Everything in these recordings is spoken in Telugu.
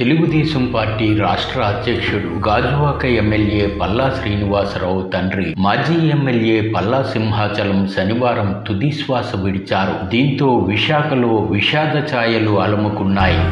తెలుగుదేశం పార్టీ రాష్ట్ర అధ్యక్షుడు గాజువాక ఎమ్మెల్యే పల్లా శ్రీనివాసరావు తండ్రి మాజీ ఎమ్మెల్యే పల్లా సింహాచలం శనివారం తుదిశ్వాస విడిచారు. దీంతో విశాఖలో విషాద ఛాయలు అలముకున్నాయి.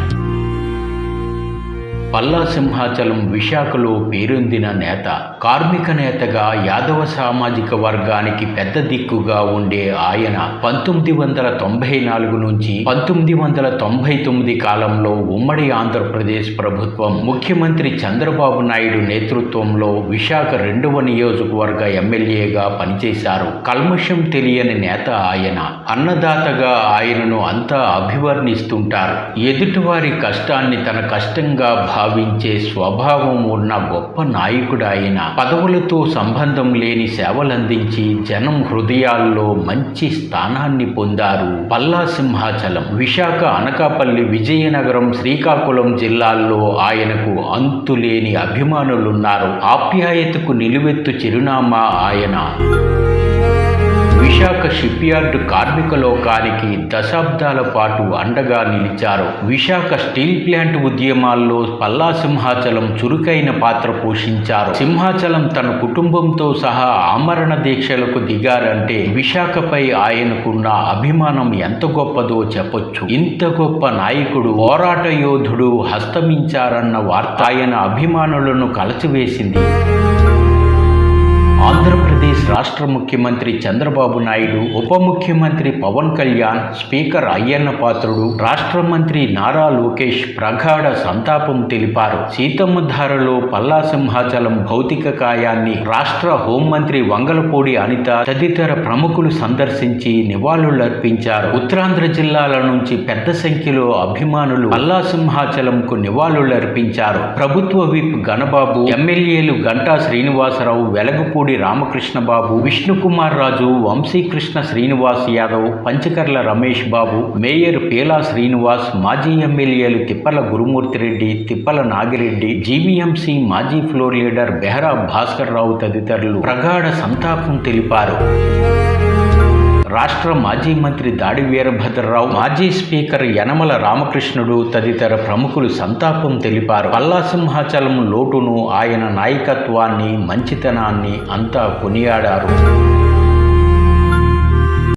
పల్లా సింహాచలం విశాఖలో పేరొందిన నేత కార్మిక నేతగా యాదవ సామాజిక వర్గానికి పెద్ద దిక్కుగా ఉండే ఆయన పంతొమ్మిది వందల తొంభై నాలుగు నుంచి పంతొమ్మిది వందల తొంభై తొమ్మిది కాలంలో ఉమ్మడి ఆంధ్రప్రదేశ్ ప్రభుత్వం ముఖ్యమంత్రి చంద్రబాబు నాయుడు నేతృత్వంలో విశాఖ రెండవ నియోజకవర్గ ఎమ్మెల్యేగా పనిచేశారు. కల్మషం తెలియని నేత ఆయన అన్నదాతగా ఆయనను అంతా అభివర్ణిస్తుంటారు. ఎదుటివారి కష్టాన్ని తన కష్టంగా భావించే స్వభావం ఉన్న గొప్ప నాయకుడాయన. పదవులతో సంబంధం లేని సేవలందించి జనం హృదయాల్లో మంచి స్థానాన్ని పొందారు. పల్లా సింహాచలం విశాఖ అనకాపల్లి విజయనగరం శ్రీకాకుళం జిల్లాల్లో ఆయనకు అంతులేని అభిమానులున్నారు. ఆప్యాయతకు నిలువెత్తు చిరునామా ఆయన. విశాఖ షిప్ యార్డ్ కార్మిక లోకానికి దశాబ్దాల పాటు అండగా నిలిచారు. విశాఖ స్టీల్ ప్లాంట్ ఉద్యమాల్లో పల్లా సింహాచలం చురుకైన పాత్ర పోషించారు. సింహాచలం తన కుటుంబంతో సహా ఆమరణ దీక్షలకు దిగారంటే విశాఖపై ఆయనకున్న అభిమానం ఎంత గొప్పదో చెప్పొచ్చు. ఇంత గొప్ప నాయకుడు పోరాట యోధుడు హస్తమించారన్న వార్త ఆయన అభిమానులను కలచివేసింది. రాష్ట్ర ముఖ్యమంత్రి చంద్రబాబు నాయుడు ఉప ముఖ్యమంత్రి పవన్ కళ్యాణ్ స్పీకర్ అయ్యన్న పాత్రుడు రాష్ట్ర మంత్రి నారా లోకేష్ ప్రగాఢ సంతాపం తెలిపారు. సీతమ్మధారలో పల్లా సింహాచలం భౌతిక కాయాన్ని రాష్ట్ర హోంమంత్రి వంగలపూడి అనిత తదితర ప్రముఖులు సందర్శించి నివాళులర్పించారు. ఉత్తరాంధ్ర జిల్లాల నుంచి పెద్ద సంఖ్యలో అభిమానులు పల్లా సింహాచలంకు నివాళులర్పించారు. ప్రభుత్వ విప్ గణబాబు ఎమ్మెల్యేలు గంటా శ్రీనివాసరావు వెలగపూడి రామకృష్ణబాబు బాబు విష్ణుకుమార్ రాజు వంశీకృష్ణ శ్రీనివాస్ యాదవ్ పంచకర్ల రమేష్ బాబు మేయర్ పేలా శ్రీనివాస్ మాజీ ఎమ్మెల్యేలు తిప్పల గురుమూర్తిరెడ్డి తిప్పల నాగిరెడ్డి జీవీఎంసీ మాజీ ఫ్లోర్ లీడర్ బెహరా భాస్కర్ రావు తదితరులు ప్రగాఢ సంతాపం తెలిపారు. రాష్ట్ర మాజీ మంత్రి దాడి వీరభద్రరావు మాజీ స్పీకర్ యనమల రామకృష్ణుడు తదితర ప్రముఖులు సంతాపం తెలిపారు. పల్లా సింహాచలం లోటును ఆయన నాయకత్వాన్ని మంచితనాన్ని అంతా కొనియాడారు.